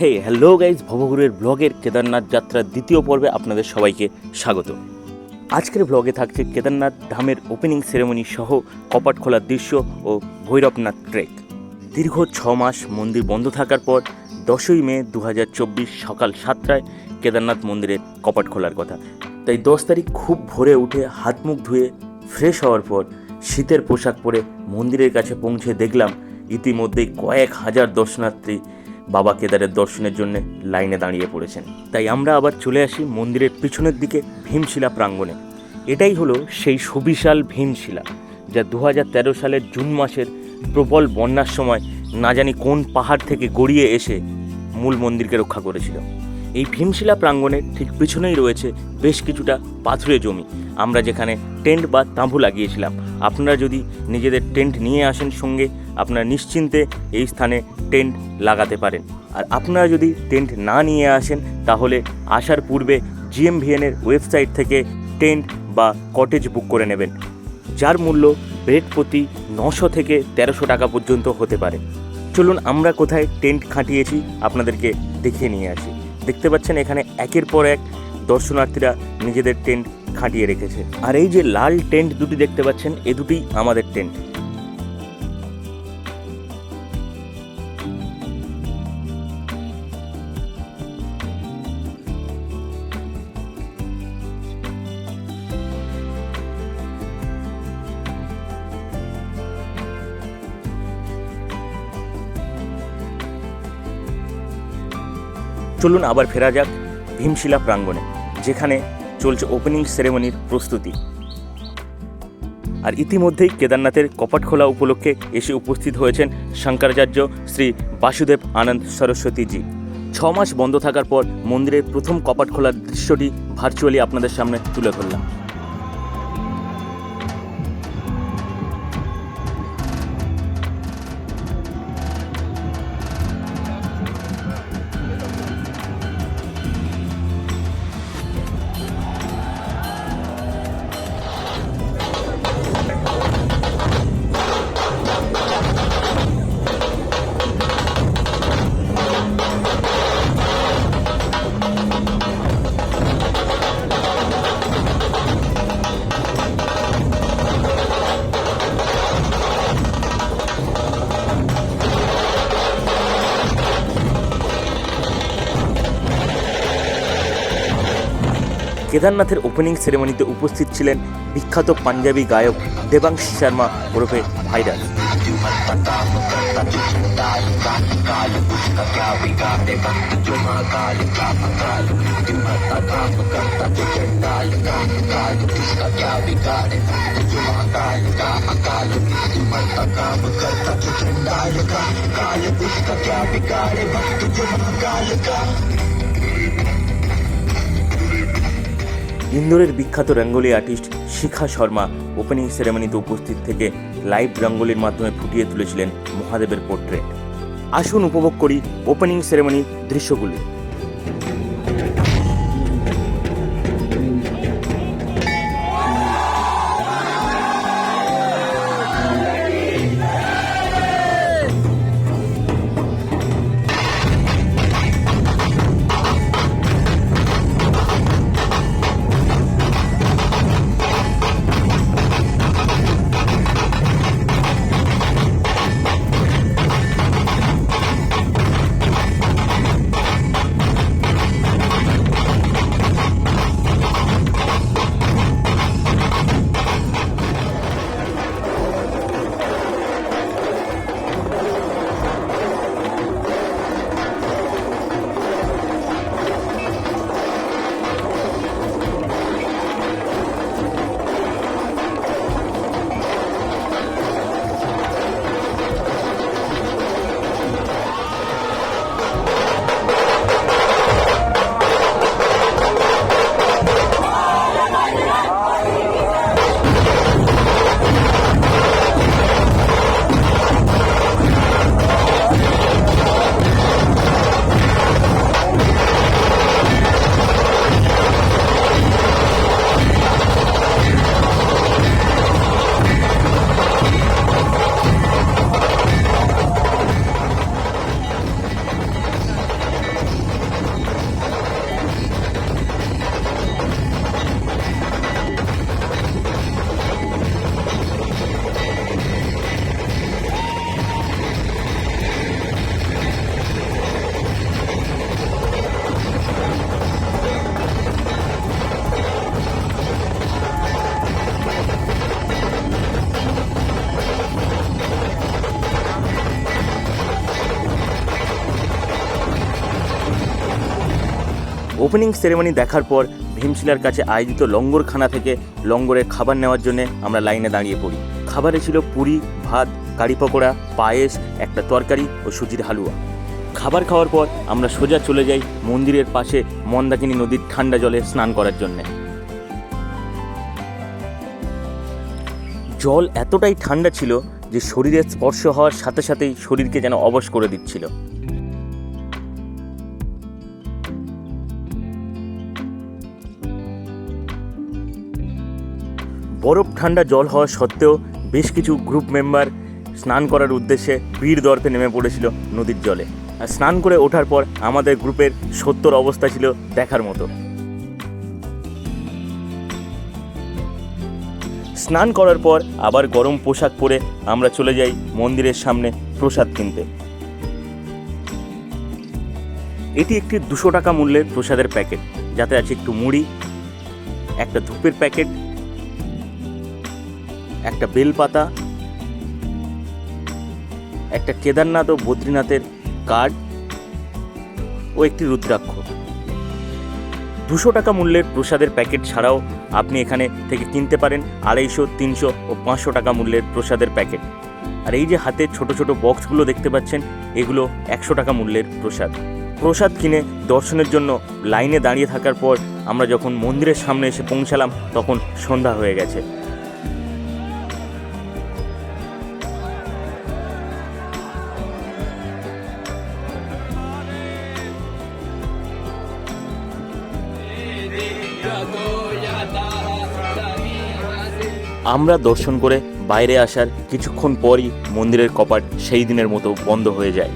হে hello guys ভবগুরুর ব্লগের কেদারনাথ যাত্রার দ্বিতীয় পর্বে আপনাদের সবাইকে স্বাগত। আজকের ব্লগে থাকছে কেদারনাথ ধামের ওপেনিং সেরেমনি সহ কপাট খোলার দৃশ্য ও ভৈরবনাথ ট্রেক দীর্ঘ ছ মাস মন্দির বন্ধ থাকার পর দশই মে দু হাজার চব্বিশ সকাল সাতটায় কেদারনাথ মন্দিরের কপাট খোলার কথা। তাই দশ তারিখ খুব ভোরে উঠে হাত মুখ ধুয়ে ফ্রেশ হওয়ার পর শীতের পোশাক পরে মন্দিরের কাছে পৌঁছে দেখলাম ইতিমধ্যেই কয়েক হাজার দর্শনার্থী বাবা কেদারের দর্শনের জন্য লাইনে দাঁড়িয়ে পড়েছেন। তাই আমরা আবার চলে আসি মন্দিরের পিছনের দিকে ভীমশিলা প্রাঙ্গণে। এটাই হলো সেই সুবিশাল ভীমশিলা, যা দু হাজার তেরো সালের জুন মাসের প্রবল বন্যার সময় না জানি কোন পাহাড় থেকে গড়িয়ে এসে মূল মন্দিরকে রক্ষা করেছিল। এই ভীমশিলা প্রাঙ্গণের ঠিক পিছনেই রয়েছে বেশ কিছুটা পাথুরে জমি। আমরা যেখানে টেন্ট বা তাঁবু লাগিয়েছিলাম। আপনারা যদি নিজেদের টেন্ট নিয়ে আসেন সঙ্গে আপনারা নিশ্চিন্তে এই স্থানে টেন্ট লাগাতে পারেন। আর আপনারা যদি টেন্ট না নিয়ে আসেন, তাহলে আসার পূর্বে জিএমভিএনের ওয়েবসাইট থেকে টেন্ট বা কটেজ বুক করে নেবেন, যার মূল্য বেড প্রতি নশো থেকে তেরোশো টাকা পর্যন্ত হতে পারে। চলুন আমরা কোথায় টেন্ট খাটিয়েছি আপনাদেরকে দেখিয়ে নিয়ে আসি। দেখতে পাচ্ছেন এখানে একের পর এক দর্শনার্থীরা নিজেদের টেন্ট খাটিয়ে রেখেছে। আর এই যে লাল টেন্ট দুটি দেখতে পাচ্ছেন, এ দুটি আমাদের টেন্ট। চলুন আবার ফেরা যাক ভীমশিলা প্রাঙ্গণে, যেখানে চলছে ওপেনিং সেরেমনির প্রস্তুতি। আর ইতিমধ্যেই কেদারনাথের কপাট খোলা উপলক্ষে এসে উপস্থিত হয়েছেন শঙ্করাচার্য শ্রী বাসুদেব আনন্দ সরস্বতীজি। ছ মাস বন্ধ থাকার পর মন্দিরের প্রথম কপাট খোলার দৃশ্যটি ভার্চুয়ালি আপনাদের সামনে তুলে ধরলাম। কেদারনাথের ওপেনিং সেরেমনিতে উপস্থিত ছিলেন বিখ্যাত পাঞ্জাবি গায়ক দেবাংশ শর্মা ওরফে ভাইরাস ইন্দোরের বিখ্যাত রঙ্গোলি আর্টিস্ট শিখা শর্মা ওপেনিং সেরেমনিতে উপস্থিত থেকে লাইভ রঙ্গোলির মাধ্যমে ফুটিয়ে তুলেছিলেন মহাদেবের পোর্ট্রেট আসুন উপভোগ করি ওপেনিং সেরেমনির দৃশ্যগুলি। ওপেনিং সেরেমনি দেখার পর ভীমশিলার কাছে আয়োজিত লঙ্গরখানা থেকে লঙ্গরের খাবার নেওয়ার জন্য আমরা লাইনে দাঁড়িয়ে পড়ি। খাবারে ছিল পুরি, ভাত, কারি পকোড়া, পায়েস, একটা তরকারি ও সুজির হালুয়া। খাবার খাওয়ার পর আমরা সোজা চলে যাই মন্দিরের পাশে মন্দাকিনী নদীর ঠান্ডা জলে স্নান করার জন্যে। জল এতটাই ঠান্ডা ছিল যে শরীরের স্পর্শ হওয়ার সাথে সাথেই শরীরকে যেন অবশ করে দিচ্ছিল। বরফ ঠান্ডা জল হওয়া সত্ত্বেও বেশ কিছু গ্রুপ মেম্বার স্নান করার উদ্দেশ্যে বীর দর্পে নেমে পড়েছিল নদীর জলে। আর স্নান করে ওঠার পর আমাদের গ্রুপের সত্তর অবস্থা ছিল দেখার মতো। স্নান করার পর আবার গরম পোশাক পরে আমরা চলে যাই মন্দিরের সামনে প্রসাদ কিনতে। এটি একটি দুশো টাকা মূল্যের প্রসাদের প্যাকেট, যাতে আছে একটু মুড়ি, একটা ধূপের প্যাকেট একটা বেলপাতা, একটা কেদারনাথ ও বদ্রীনাথের কার্ড ও একটি রুদ্রাক্ষ। দুশো টাকা মূল্যের প্রসাদের প্যাকেট ছাড়াও আপনি এখানে থেকে কিনতে পারেন আড়াইশো, তিনশো ও পাঁচশো টাকা মূল্যের প্রসাদের প্যাকেট। আর এই যে হাতে ছোট ছোট বক্সগুলো দেখতে পাচ্ছেন, এগুলো একশো টাকা মূল্যের প্রসাদ। প্রসাদ কিনে দর্শনের জন্য লাইনে দাঁড়িয়ে থাকার পর আমরা যখন মন্দিরের সামনে এসে পৌঁছালাম, তখন সন্ধ্যা হয়ে গেছে। আমরা দর্শন করে বাইরে আসার কিছুক্ষণ পরই মন্দিরের কপাট সেই দিনের মতো বন্ধ হয়ে যায়।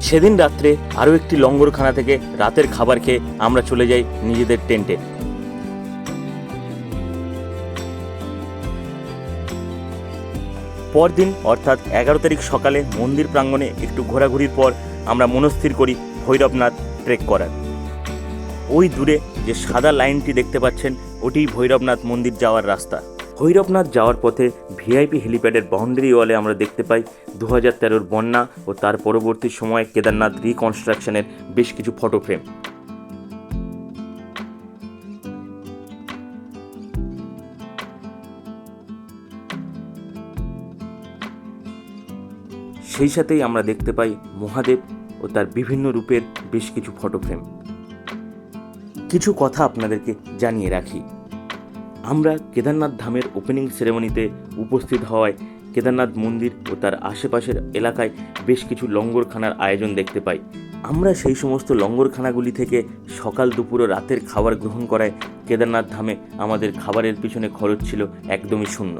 সেদিন রাত্রে আরও একটি লঙ্গরখানা থেকে রাতের খাবার খেয়ে আমরা চলে যাই নিজেদের টেন্টে। পরদিন অর্থাৎ এগারো তারিখ সকালে মন্দির প্রাঙ্গণে একটু ঘোরাঘুরির পর আমরা মনস্থির করি ভৈরবনাথ ট্রেক করার। ওই দূরে যে সাদা লাইনটি দেখতে পাচ্ছেন ওটি ভৈরবনাথ মন্দির যাওয়ার রাস্তা। ভৈরবনাথ যাওয়ার পথে ভিআইপি হেলিপ্যাডের বাউন্ডারি ওয়ালে আমরা দেখতে পাই দু হাজার তেরোর বন্যা ও তার পরবর্তী সময়ে কেদারনাথ রিকনস্ট্রাকশনের বেশ কিছু ফটো ফ্রেম সেই সাথেই আমরা দেখতে পাই মহাদেব ও তার বিভিন্ন রূপের বেশ কিছু ফটো ফ্রেম কিছু কথা আপনাদেরকে জানিয়ে রাখি। আমরা কেদারনাথ ধামের ওপেনিং সেরেমনিতে উপস্থিত হওয়ায় কেদারনাথ মন্দির ও তার আশেপাশের এলাকায় বেশ কিছু লঙ্গরখানার আয়োজন দেখতে পাই। আমরা সেই সমস্ত লঙ্গরখানাগুলি থেকে সকাল দুপুর ও রাতের খাবার গ্রহণ করায় কেদারনাথ ধামে আমাদের খাবারের পিছনে খরচ ছিল একদমই শূন্য।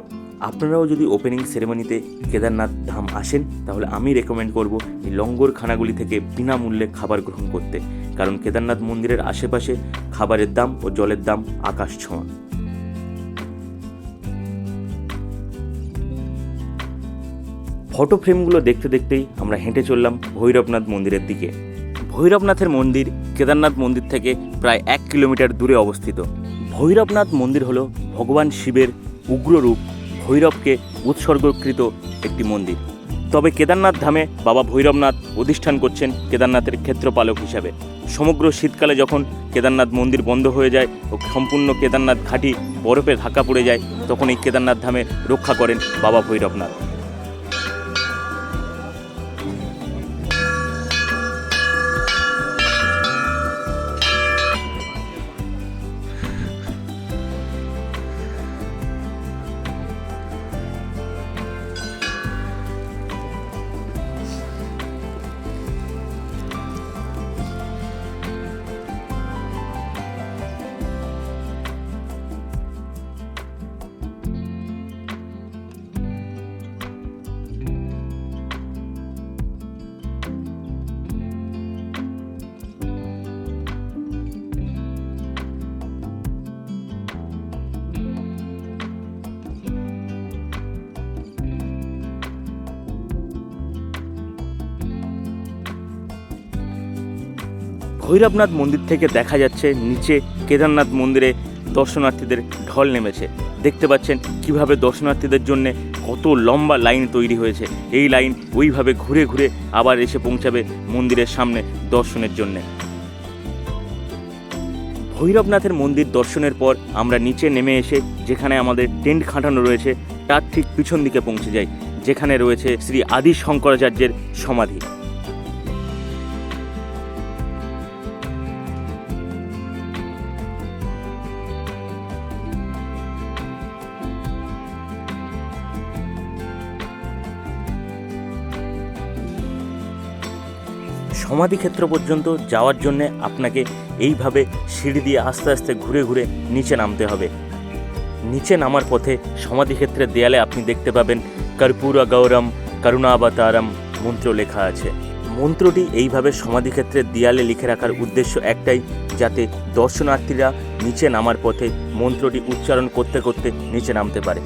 আপনারাও যদি ওপেনিং সেরেমনিতে কেদারনাথ ধাম আসেন, তাহলে আমি রেকমেন্ড করব এই লঙ্গরখানাগুলি থেকে বিনামূল্যে খাবার গ্রহণ করতে। কারণ কেদারনাথ মন্দিরের আশেপাশে খাবারের দাম ও জলের দাম আকাশ ছোঁয়া ফটো ফ্রেমগুলো দেখতে দেখতেই আমরা হেঁটে চললাম ভৈরবনাথ মন্দিরের দিকে। ভৈরবনাথের মন্দির কেদারনাথ মন্দির থেকে প্রায় এক কিলোমিটার দূরে অবস্থিত। ভৈরবনাথ মন্দির হলো ভগবান শিবের উগ্ররূপ ভৈরবকে উৎসর্গকৃত একটি মন্দির। তবে কেদারনাথ ধামে বাবা ভৈরবনাথ অধিষ্ঠান করছেন কেদারনাথের ক্ষেত্রপালক হিসাবে। সমগ্র শীতকালে যখন কেদারনাথ মন্দির বন্ধ হয়ে যায় ও সম্পূর্ণ কেদারনাথ ঘাটি বরফে ঢাকা পড়ে যায়, তখন এই কেদারনাথ ধামে রক্ষা করেন বাবা ভৈরবনাথ। ভৈরবনাথ মন্দির থেকে দেখা যাচ্ছে নিচে কেদারনাথ মন্দিরে দর্শনার্থীদের ঢল নেমেছে। দেখতে পাচ্ছেন কীভাবে দর্শনার্থীদের জন্য কত লম্বা লাইন তৈরি হয়েছে। এই লাইন ওইভাবে ঘুরে ঘুরে আবার এসে পৌঁছাবে মন্দিরের সামনে দর্শনের জন্যে। ভৈরবনাথের মন্দির দর্শনের পর আমরা নিচে নেমে এসে যেখানে আমাদের টেন্ট খাটানো রয়েছে, তার ঠিক পিছন দিকে পৌঁছে যাই, যেখানে রয়েছে শ্রী আদি শঙ্করাচার্যের সমাধি। সমাধিক্ষেত্র পর্যন্ত যাওয়ার জন্য আপনাকে এইভাবে সিঁড়ি দিয়ে আস্তে আস্তে ঘুরে ঘুরে নিচে নামতে হবে। নিচে নামার পথে সমাধিক্ষেত্রের দেয়ালে আপনি দেখতে পাবেন কর্পূরা গৌরম, করুণাবতারম মন্ত্র লেখা আছে। মন্ত্রটি এইভাবে সমাধিক্ষেত্রের দেয়ালে লিখে রাখার উদ্দেশ্য একটাই, যাতে দর্শনার্থীরা নিচে নামার পথে মন্ত্রটি উচ্চারণ করতে করতে নিচে নামতে পারে।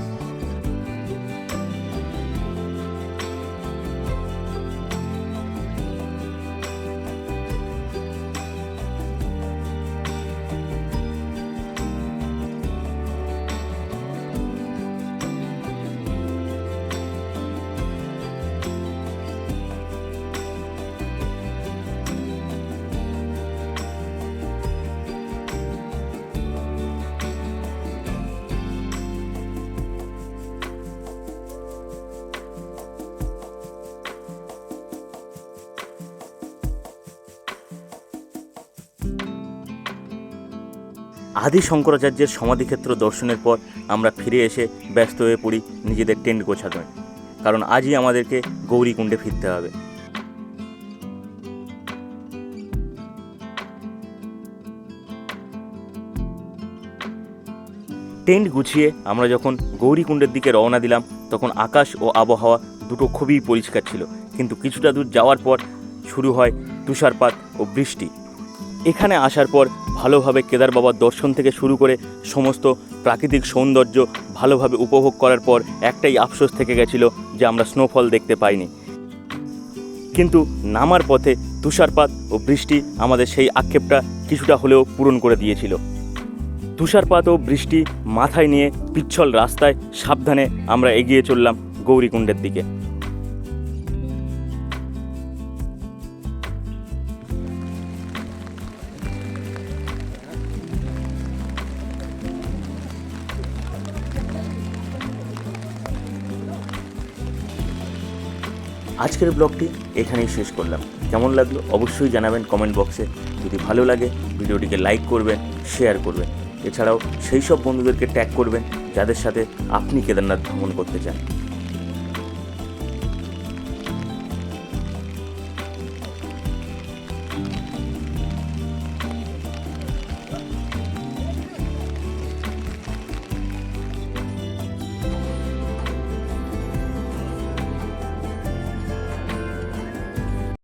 আদি শঙ্করাচার্যের সমাধিক্ষেত্র দর্শনের পর আমরা ফিরে এসে ব্যস্ত হয়ে পড়ি নিজেদের টেন্ট গোছানোয় কারণ আজই আমাদেরকে গৌরীকুণ্ডে ফিরতে হবে। টেন্ট গুছিয়ে আমরা যখন গৌরীকুণ্ডের দিকে রওনা দিলাম, তখন আকাশ ও আবহাওয়া দুটো খুবই পরিষ্কার ছিল। কিন্তু কিছুটা দূর যাওয়ার পর শুরু হয় তুষারপাত ও বৃষ্টি। এখানে আসার পর ভালোভাবে কেদার বাবার দর্শন থেকে শুরু করে সমস্ত প্রাকৃতিক সৌন্দর্য ভালোভাবে উপভোগ করার পর একটাই আফসোস থেকে গেছিল যে আমরা স্নোফল দেখতে পাইনি। কিন্তু নামার পথে তুষারপাত ও বৃষ্টি আমাদের সেই আক্ষেপটা কিছুটা হলেও পূরণ করে দিয়েছিল। তুষারপাত ও বৃষ্টি মাথায় নিয়ে পিচ্ছল রাস্তায় সাবধানে আমরা এগিয়ে চললাম গৌরীকুণ্ডের দিকে। আজকের ব্লগটি এখানেই শেষ করলাম। কেমন লাগল অবশ্যই জানাবেন কমেন্ট বক্সে যদি ভালো লাগে, ভিডিওটিকে লাইক করবেন শেয়ার করবেন। এছাড়াও সেই সব বন্ধুদেরকে ট্যাগ করবেন, যাদের সাথে আপনি কেদারনাথ ভ্রমণ করতে চান।